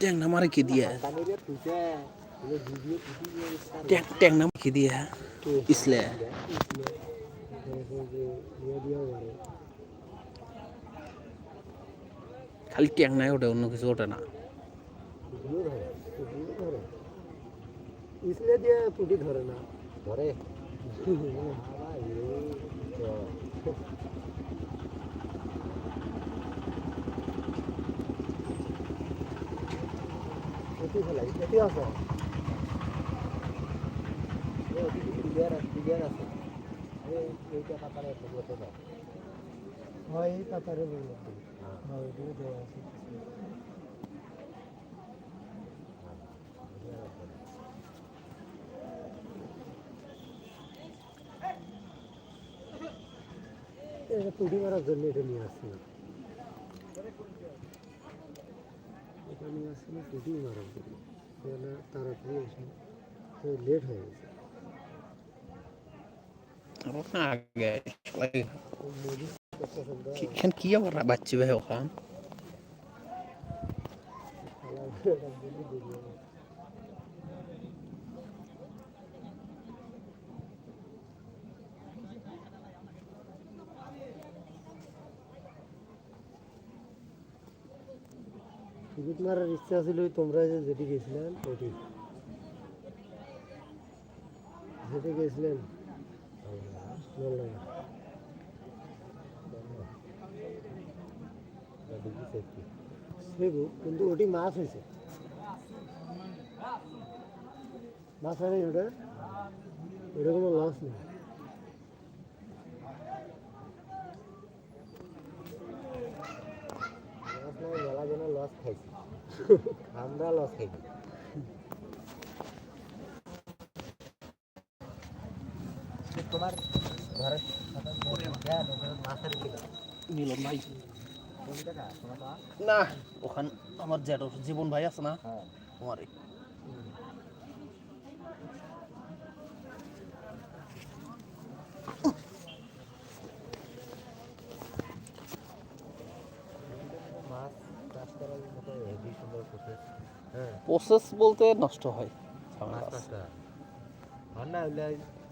ট্যাংনা মারে কি দিয়ে? ট্যাং ট্যাংনা কি দিয়ে? ইসলে। খালি ট্যাংনায় ওঠে অন্য কিছু ওঠে না। ইসলে দিয়ে পুটি ধরে না, ধরে। পুটি ফেলাই এটি আছে হয় এই কাতারে বলল হ্যাঁ। দেওয়া আছে। এটা পুটি মারার জন্য এটা নিয়ে আসছি এটা নিয়ে আসছি না পুটি মারার জন্য তাহলে তাড়াতাড়ি আসে তো লেট হয়ে গেছে আমার না আগে সবাই ওই মজুদ করতেছেন তো, এখান কি আবার বাচ্চি ভাই ওখান খেলা করে এটা বলি বেরিয়ে গেছে। টিকিট মারার ইচ্ছা ছিল ওই তোমরা যে যেটি গেছিলেন ওটি। যেটি গেছিলেন। নলডাঙ্গা। সেবু কিন্তু ওটি মাছ হয়েছে মাছ হয়নি ওটা ওটা কোনো লস নেই মেলা জন লস খাইছি আমরা লস খাইছি তোমার ঘরের মাছের ভাই। মা? না ওখান আমার জেট জীবন ভাই আছে না? হ্যাঁ। আমার মাছ চাষ করার মতো হেভি সুন্দর প্রসেস হ্যাঁ প্রসেস বলতে নষ্ট হয়। করা আর না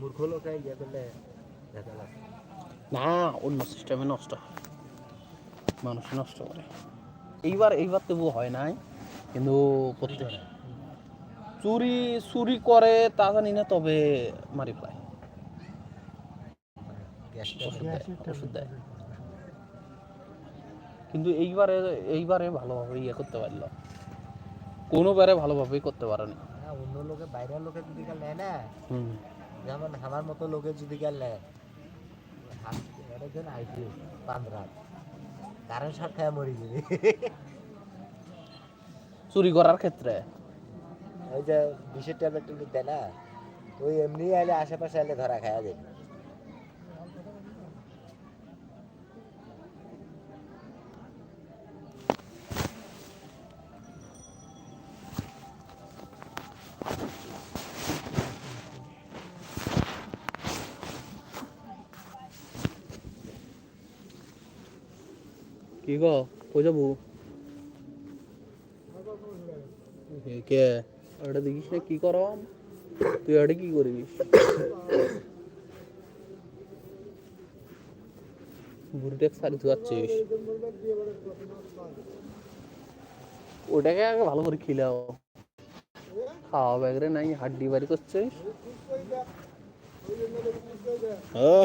মূর্খ লোকে অন্য সিস্টেমে নষ্ট হয়। মানুষ নষ্ট করে। এইবার এইবার তবু হয় নাই কিন্তু প্রত্যেক চুরি চুরি করে তা জানি না তবে মারি পায় ওষুধ দেয়, কিন্তু এইবারে এইবারে ভালোভাবে ইয়ে করতে পারল। কোনোবারে ভালোভাবেই করতে পারেনি না। অন্য লোকে বাইরের লোকে যদি কাল নেয় না যেমন আমার মতো লোকে যদি কাল নেয় একজন আইসি পাঁচ কারেন্ট শর্ট খায় মরি যাবে চুরি করার ক্ষেত্রে? ওই যে ট্যাবলেট ট্যাবলেট দেয় না ওই এমনি আইলে আশেপাশে আইলে ধরা খাওয়া যায় কি গো কই যাব কে ওটা দেখিস না কি করম তুই ওটা কি করিস বুড়িটাকে সারি ধুয়াচ্ছিস ওটাকে আগে ভালো করে খিলাও। খাওয়া ব্যাগরে নাই হাড্ডি বাড়ি করছিস হ্যাঁ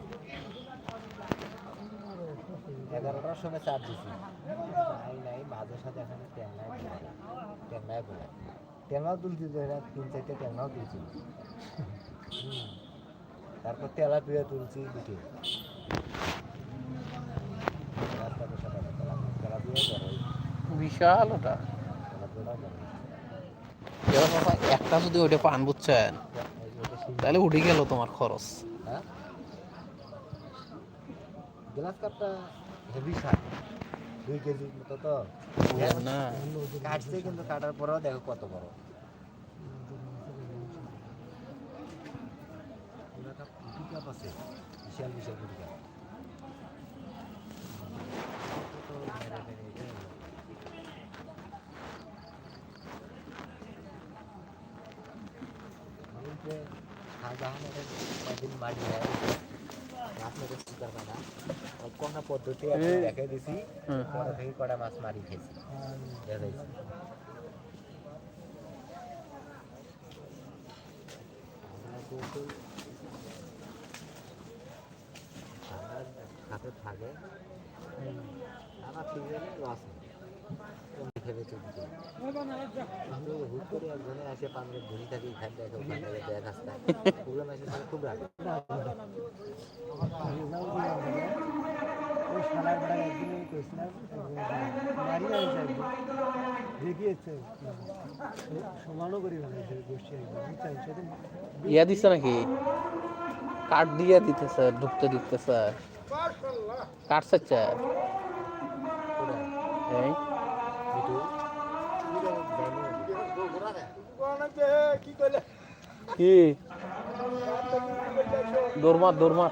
এগারোটার সময় চার্জ দিছি। নাই নাই মাঝে সাথে এখানে ট্যাংনায় বলে ট্যাংনায় বলে ট্যাংনাও তুলছি তিন চারটে ট্যাংনাও তুলছি। তারপর তেলা পিয়া তুলছি দুটি। বিশাল ওটা। একটা যদি ওইটা পান বুঝছেন তাহলে উঠে গেল তোমার খরচ। হ্যাঁ? গ্লাস কাপটা হেভি সার দুই কেজি মতো তো। না। কাটছে কিন্তু কাটার পরেও দেখো কত বড়। পুরা কাপ আছে বিশাল বিশাল কাপ তো মেরে মেরে এটা হলো। আমি যে শাহজাহানের কদিন মারি যায় আপনাদের শিকার কাটা কোন পদ্ধতি আমি দেখে দিছি। পরে থেকে কটা মাছ মারি খেয়েছি। দেখাইছি হাতে থাকে। আমার ঠিক লস হুট করে একজনে আসে পাঁচরে ঘুরি থাকি ওখান দেখ আসতে খুব রাখে শালার বেড়া একদিন আমি একদিন দেখিয়েছে সমানও করি বানাইছে গোষ্ঠী বুঝছেন সেদিন ইয়া দিছে নাকি? কাঠ দিয়ে দিতেছে ঢুকতে দিতেছে কাঠ মিটু কি? দৌড়মার দৌড়মার।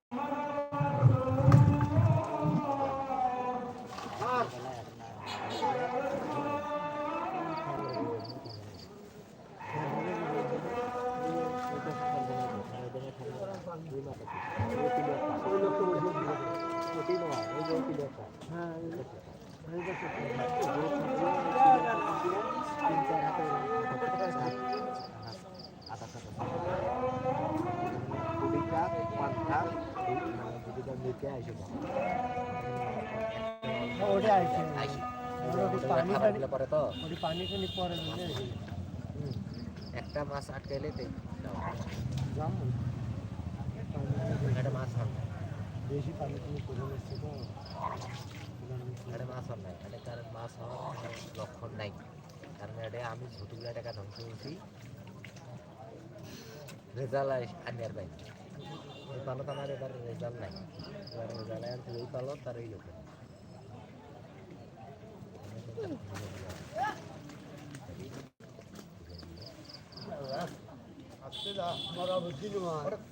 ওটা আইছে ওটা পানি পরে তো ওটা পানি টানি পরে একটা মাছ আটকাইলে তো জাম একটা মাছ না বেশি পানি টানি করে নিচ্ছে তো এটা মাছ হন নাই। এটা কারণ মাছ হওয়ার লক্ষণ নাই। কারণ এটা আমি ঝুটুগুলা টাকা ধ্বংস হয়েছি রেজাল্ট আনিয়ার বাইক এই পালত আমার এবার রেজাল্ট নাই। এবার রেজাল্ট আর তুই পালত তার এই লোক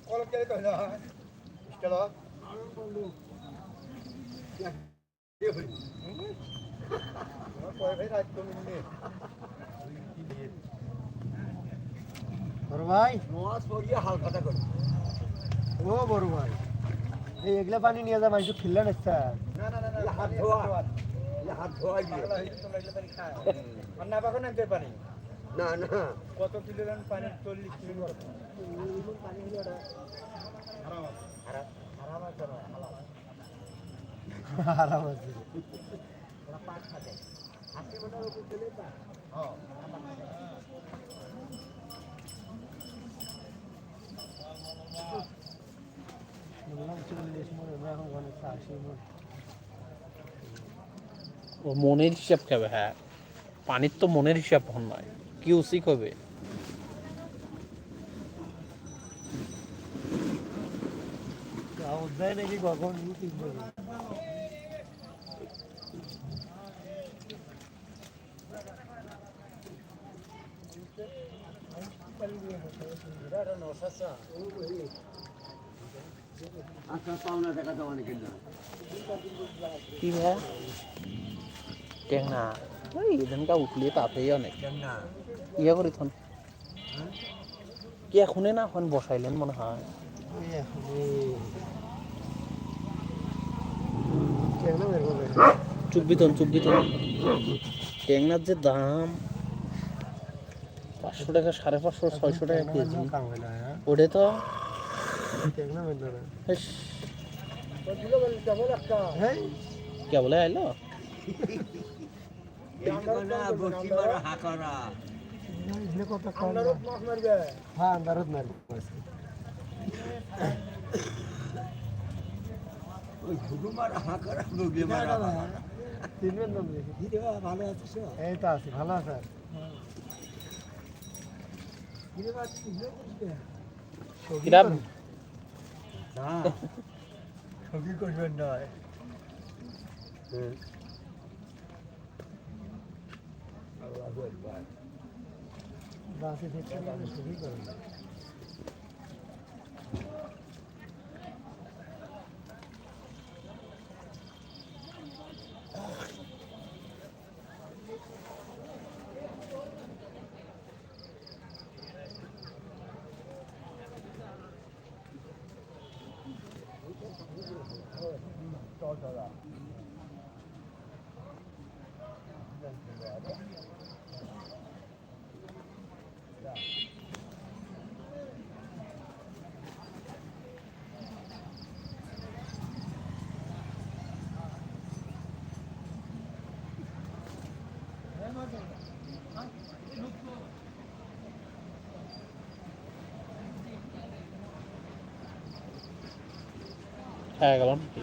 বড় ভাই মাছ পড়িয়ে হালকাটা করে। ও বড় ভাই। এই এগুলা পানি নিয়ে যা মানুষ খেললেন ইচ্ছা না না না না হাত ধোয়া। হাত ধোয়া গিয়ে না না কত কিলো পানি? চল্লিশ কিলো খারাপ খারাপ আছে না হালাল আরাম আছে ও মনের হিসাব খাবে হ্যাঁ। পানির তো মনের হিসাব হন নয় কবে? অধ্যায় নাকি কখন কি ভাই? টেংনা ওই। এদিনকা উঠলে তাতেই অনেক। ইয়ে করি থন কি এখনে না এখন বসাইলেন মনে হয়। বের করবে। চুব্বিতন চুব্বিতন টেংনার যে দাম। পাঁচশো টাকা সাড়ে পাঁচশো ছয়শো টাকা কেজি। কাম না হ্যাঁ। ওটা তো কেন বের হ্যাঁ কে বলে আইলো? আন্দারত মারবে। হ্যাঁ ভালো আছিস এই তো আছি ভালো আছে। কিরা সবই করবেন নয়। বাসে থেকে সবই করবেন হ্যাঁ গেলাম বাহ কি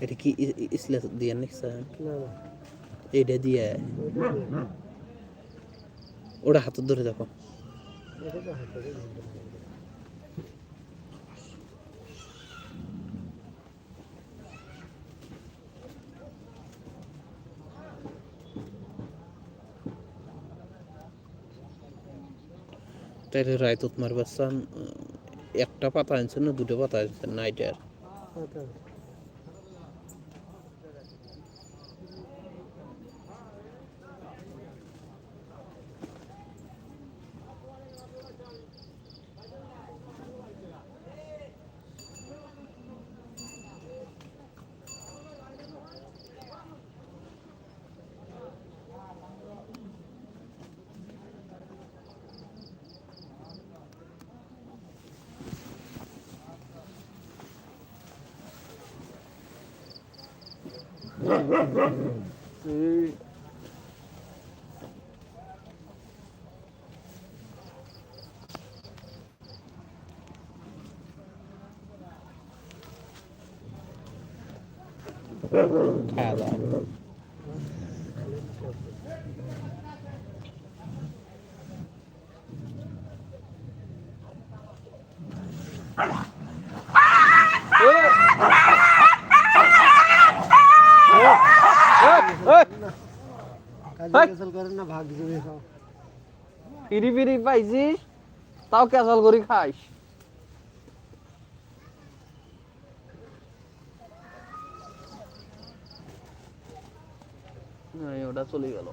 এটা কি ই- ই- ইসলে দিয়ে নিচ্ছেন না না এটা দিয়ে ওইটা দিয়ে। ওটা হাতে ধরে দেখো এটা তো হাতে একটা পাতা আনছেন না দুটো পাতা আনছেন না এটার আচ্ছা। এই খাওয়া দাওয়া কাজে হেই! ক্যান্সেল করেন না ভাগ জুড়ে খাও ফিরি ফিরি পাইছিস তাও ক্যাসাল করি খাইস ওটা চলে গেল।